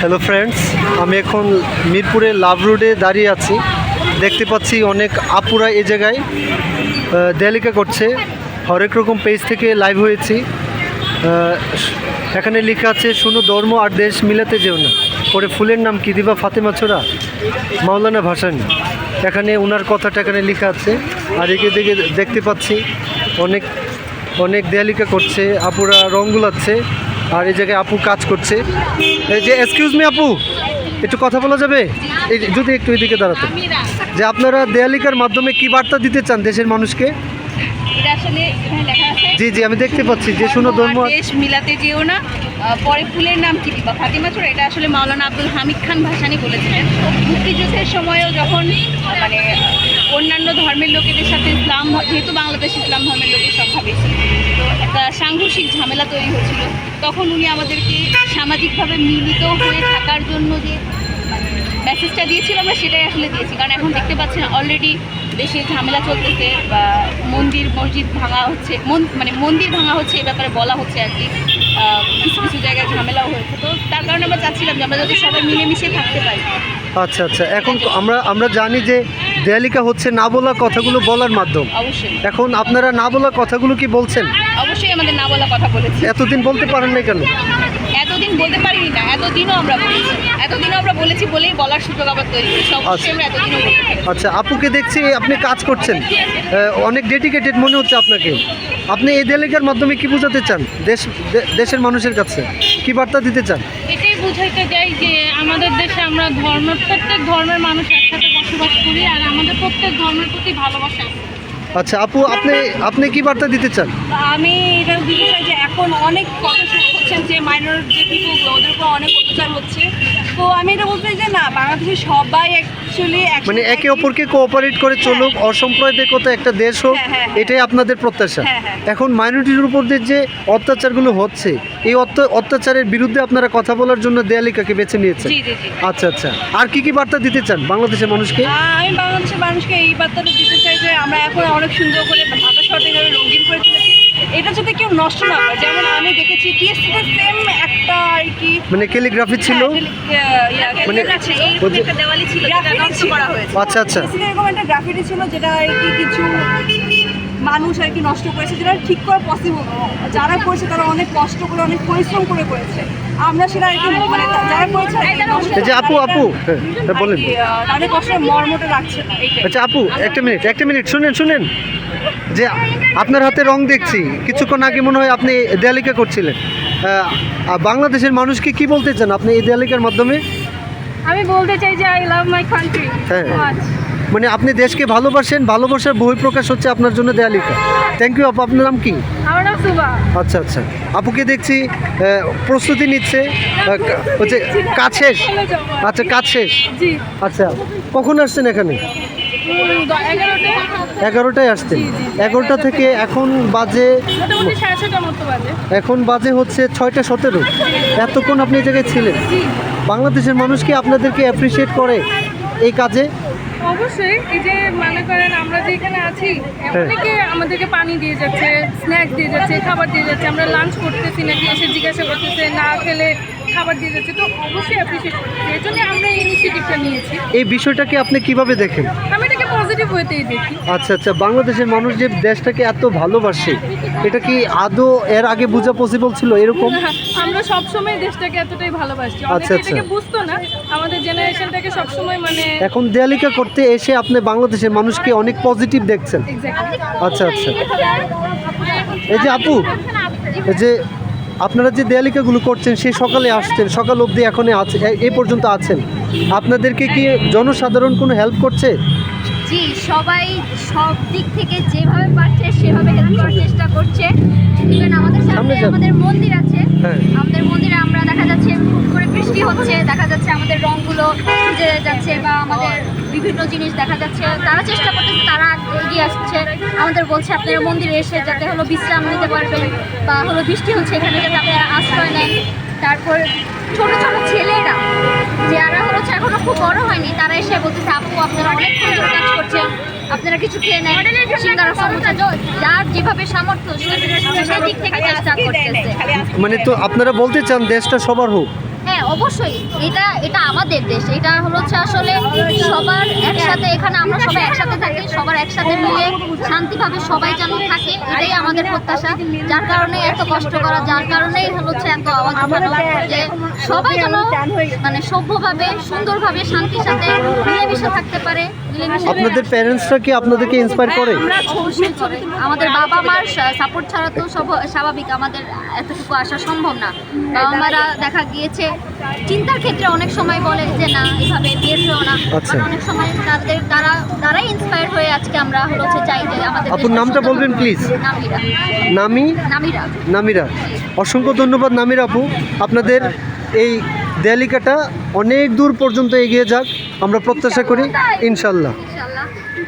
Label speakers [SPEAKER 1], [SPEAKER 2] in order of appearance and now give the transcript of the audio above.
[SPEAKER 1] Hello friends আমি এখন মিরপুরে লাভ রোডে দাঁড়িয়ে আছি। দেখতে পাচ্ছি অনেক আপুরা এ জায়গায় দেয়ালিকা করছে। হরেক রকম পেজ থেকে লাইভ হয়েছি। এখানে লেখা আছে, শুনো ধর্ম আর দেশ মিলাতে যেও না। পরে ফুলের নাম কি দিবা, ফাতেমা ছোড়া? মাওলানা ভাসানি। এখানে ওনার কথাটা এখানে লেখা আছে। আর একে দিকে দেখতে পাচ্ছি, অনেক অনেক দেয়ালিকা করছে, আপুরা রং গুলাচ্ছে। আর এই জায়গায় আপু কাজ করছে। এই যে এক্সকিউজ মি আপু একটু কথা বলা যাবে? এই যদি একটু এদিকে দাঁড়াতে। যে আপনারা দেয়ালিকার মাধ্যমে কি বার্তা দিতে চান দেশের মানুষকে? জি জি আমি দেখতে পাচ্ছি যে শুনো ধর্ম
[SPEAKER 2] দেশ মিলাতে যেও না। পরে ফুলের নাম কি দিবা? ফাতিমা চোর এটা আসলে মাওলানা আব্দুল হামিদ খান ভাসানি বলেছিলেন। মুক্তিযুদ্ধের সময়ও যখন মানে অন্যান্য ধর্মের লোকেদের সাথে ইসলাম যেহেতু বাংলাদেশ ইসলাম ধর্মের লোকের সংখ্যা বেশি সাংঘর্ষিক ঝামেলা তৈরি হয়েছিল। তখন উনি আমাদেরকে সামাজিকভাবে মিলিত হয়ে থাকার জন্য যে মেসেজটা দিয়েছিল, আমরা সেটাই আসলে দিয়েছি। কারণ এখন দেখতে পাচ্ছেন অলরেডি দেশে ঝামেলা চলতেছে বা মন্দির, মসজিদ ভাঙা হচ্ছে, মন- মানে মন্দির ভাঙা হচ্ছে এই ব্যাপারে বলা হচ্ছে আর কি। কিছু কিছু জায়গায় ঝামেলাও হয়েছে। তো তার কারণে আমরা চাচ্ছিলাম যে আমরা যদি সবাই মিলেমিশে থাকতে পারি।
[SPEAKER 1] আচ্ছা আচ্ছা। এখন আমরা আমরা জানি যে দেয়ালিকা হচ্ছে না বলা কথাগুলো বলার মাধ্যম।
[SPEAKER 2] অবশ্যই।
[SPEAKER 1] এখন আপনারা না বলা কথাগুলো কি বলছেন?
[SPEAKER 2] অবশ্যই আমাদের না বলা কথা বলেছি।
[SPEAKER 1] এতদিন বলতে পারেন না কেন?
[SPEAKER 2] এতদিন বলতে পারিনি না এতদিনও আমরা বলেছি। এতদিনও আমরা বলেছি বলেই বলার সুযোগ আবার তৈরি করেছি।
[SPEAKER 1] আচ্ছা।
[SPEAKER 2] অবশ্যই আমরা এতদিনও বলতে পারি
[SPEAKER 1] আচ্ছা আপুকে দেখছি আপনি কাজ করছেন। আহ, অনেক ডেডিকেটেড মনে হচ্ছে আপনাকে। আপনি এই দেয়ালিকার মাধ্যমে কি বোঝাতে চান? দেশ দে- দেশের মানুষের কাছে কি বার্তা দিতে চান?
[SPEAKER 3] এটাই বুঝাইতে যাই যে আমাদের দেশে আমরা ধর্ম প্রত্যেক ধর্মের মানুষ একসাথে করি আর আমাদের প্রত্যেক ধর্মের প্রতি ভালোবাসা আছে।
[SPEAKER 1] আচ্ছা আপু আপনি আপনি কি বার্তা দিতে চান
[SPEAKER 2] আমি এটা দিতে চাই যে এখন অনেক কথা হচ্ছেন যে মাইনর যে পিপুল ওদের উপর অনেক অত্যাচার হচ্ছে। তো আমি এটা বলতে যে না বাংলাদেশে সবাই অ্যাকচুয়ালি
[SPEAKER 1] মানে একে অপরকে কোঅপারেট করে চলুক অসাম্প্রদায়িকতা একটা দেশ হোক
[SPEAKER 2] হ্যাঁ, হ্যাঁ, হ্যাঁ।
[SPEAKER 1] এটাই আপনাদের প্রত্যাশা।
[SPEAKER 2] হ্যাঁ, হ্যাঁ।
[SPEAKER 1] এখন মাইনরিটির উপর যে অত্যাচারগুলো হচ্ছে এই অত্যাচারের বিরুদ্ধে আপনারা কথা বলার জন্য দেয়ালিকাকে বেছে নিয়েছেন। আচ্ছা আচ্ছা। আর কি কি বার্তা দিতে চান বাংলাদেশের মানুষকে?
[SPEAKER 2] আমি বাংলাদেশের মানুষকে এই বার্তাটা দিতে চাই যে আমরা এখন অনেক সুন্দর করে শহরটা এভাবে রঙিন করে এটা যাতে কেউ নষ্ট না করে যেমন আমি দেখেছি টিএসসিতে সেম একটা আর কি
[SPEAKER 1] মানে ক্যালিগ্রাফি ছিল? মানে ওই যে-
[SPEAKER 2] দেওয়ালি ছিল যেটা নষ্ট করা হয়েছে।
[SPEAKER 1] আচ্ছা আচ্ছা।
[SPEAKER 2] টিএসসিতে এরকম একটা গ্রাফিটি ছিল যেটা আর কি কিছু মানুষ আর কি নষ্ট করেছে যেটা ঠিক করা পসিবল যারা করেছে তারা অনেক কষ্ট করে অনেক পরিশ্রম করে করেছে। আমরা সেটা আর কি মানে যারা করেছে
[SPEAKER 1] যে আপু আপু হ্যাঁ হ্যাঁ, বলেন।
[SPEAKER 2] তাদের কষ্টের মর্মটা রাখছে না
[SPEAKER 1] আচ্ছা আপু একটা মিনিট একটা মিনিট শুনেন শুনেন। যে আপনার হাতে রং দেখছি কিছুক্ষণ আগে মনে হয় আপনি দেয়ালিকা করছিলেন। বাংলাদেশের মানুষকে কি বলতে চান আপনি এই দেয়ালিকার মাধ্যমে?
[SPEAKER 3] আমি বলতে চাই যে আই লাভ মাই কান্ট্রি
[SPEAKER 1] হ্যাঁ। মানে আপনি দেশকে ভালোবাসেন ভালোবাসার বহিঃপ্রকাশ হচ্ছে আপনার জন্য দেয়ালিকা। থ্যাংক ইউ আপু। আপনার নাম কি?
[SPEAKER 3] আমার নাম সুবা
[SPEAKER 1] আচ্ছা আচ্ছা। আপুকে দেখছি প্রস্তুতি নিচ্ছে হচ্ছে কাজ শেষ? আচ্ছা কাজ শেষ? আচ্ছা কখন আসছেন এখানে? এগারোটায় আসছেন। এগারোটা থেকে এখন বাজে এখন বাজে হচ্ছে ছয়টা সতেরো। এতক্ষণ আপনি এই জায়গায় ছিলেন। বাংলাদেশের মানুষ কি আপনাদেরকে অ্যাপ্রিসিয়েট করে এই কাজে?
[SPEAKER 3] অবশ্যই এই যে মনে করেন আমরা যে এখানে আছি
[SPEAKER 1] হ্যাঁ।
[SPEAKER 3] অনেকে আমাদেরকে পানি দিয়ে যাচ্ছে স্ন্যাক্স দিয়ে যাচ্ছে খাবার দিয়ে যাচ্ছে আমরা লাঞ্চ করতেছি নাকি এসে জিজ্ঞাসা করতেছে না খেলে খাবার দিয়ে যাচ্ছে তো অবশ্যই অ্যাপ্রিসিয়েট করতেছি। এই জন্য আমরা এই ইনিশিয়েটিভটা নিয়েছি।
[SPEAKER 1] এই বিষয়টাকে আপনি কীভাবে দেখেন?
[SPEAKER 3] আমি পজিটিভ ওয়েতেই দেখি।
[SPEAKER 1] আচ্ছা আচ্ছা বাংলাদেশের মানুষ যে দেশটাকে এত ভালোবাসে এটা কি আদৌ এর আগে বোঝা পসিবল ছিল এরকম?
[SPEAKER 3] আমরা সবসময় দেশটাকে এতটাই ভালোবাসি।
[SPEAKER 1] আচ্ছা, আচ্ছা।
[SPEAKER 3] বুঝতো না। আমাদের জেনারেশনটাকে সবসময় মানে
[SPEAKER 1] এখন দেয়ালিকা করতে এসে আপনি বাংলাদেশের মানুষকে অনেক পজিটিভ দেখছেন। আচ্ছা আচ্ছা। এই যে আপু এই যে আপনারা যে দেয়ালিকাগুলো করছেন সেই সকালে আসছেন সকাল অবধি এখন আছে এ- এই পর্যন্ত আছেন। আপনাদেরকে কি জনসাধারণ কোনো হেল্প করছে?
[SPEAKER 4] জি সবাই সব দিক থেকে যেভাবে পারছে সেভাবে হেল্প করার চেষ্টা করছে। ইভেন আমাদের সামনে আমাদের মন্দির আছে।
[SPEAKER 1] হ্যাঁ।
[SPEAKER 4] আমাদের মন্দিরে আমরা দেখা যাচ্ছে খুব করে বৃষ্টি হচ্ছে দেখা যাচ্ছে আমাদের রংগুলো ভিজে যাচ্ছে বা আমাদের বিভিন্ন জিনিস দেখা যাচ্ছে। তারা চেষ্টা করতেছে তারা এগিয়ে আসছে। আমাদের বলছে আপনারা মন্দিরে এসে যাতে হলো বিশ্রাম নিতে পারবেন বা হলো বৃষ্টি হচ্ছে এখানে যাতে আপনারা আশ্রয় নেন। তারপর ছোট ছোট এখনও খুব বড় হয়নি তারা এসে বলতেছে আপু আপনারা অনেক সুন্দর কাজ করছেন আপনারা কিছু খেয়ে নেন সিঙ্গারা সমুচা যার যেভাবে সামর্থ্য সেই দিক থেকে চেষ্টা করতেছে।
[SPEAKER 1] মানে তো আপনারা বলতে চান দেশটা সবার হোক।
[SPEAKER 4] অবশ্যই, এটা এটা আমাদের দেশ, এটা হলো হচ্ছে আসলে সবার একসাথে, এখানে আমরা সবাই একসাথে থাকি, সবার একসাথে মিলে শান্তিভাবে সবাই যেন থাকে, এটাই আমাদের প্রত্যাশা। যার কারণে এত কষ্ট করা, যার কারণেই হচ্ছে এত আওয়াজ যে সবাই যেন মানে সভ্যভাবে, সুন্দরভাবে, শান্তির সাথে থাকতে পারে
[SPEAKER 1] আপনাদের প্যারেন্টসরা কি আপনাদেরকে ইন্সপায়ার করে?
[SPEAKER 4] অবশ্যই করে। আমাদের বাবা মার সাপোর্ট ছাড়া তো সব স্বাভাবিক আমাদের এতটুকু আসা সম্ভব না। বাবা মারা দেখা গিয়েছে চিন্তার ক্ষেত্রে অনেক সময় বলে যে না এভাবে বের হয়েও না।
[SPEAKER 1] আচ্ছা।
[SPEAKER 4] অনেক সময় তাদের দ্বারা দ্বারাই ইন্সপায়ার হয়ে আজকে আমরা হচ্ছে চাই যে আমাদের দেশটা
[SPEAKER 1] নামটা বলবেন?
[SPEAKER 4] নামিরা।
[SPEAKER 1] নামি?
[SPEAKER 4] নামিরা।
[SPEAKER 1] নামিরা। অসংখ্য ধন্যবাদ নামিরা আপু। আপনাদের এই দেয়ালিকাটা অনেক দূর পর্যন্ত এগিয়ে যাক। আমরা প্রত্যাশা করি ইনশাল্লাহ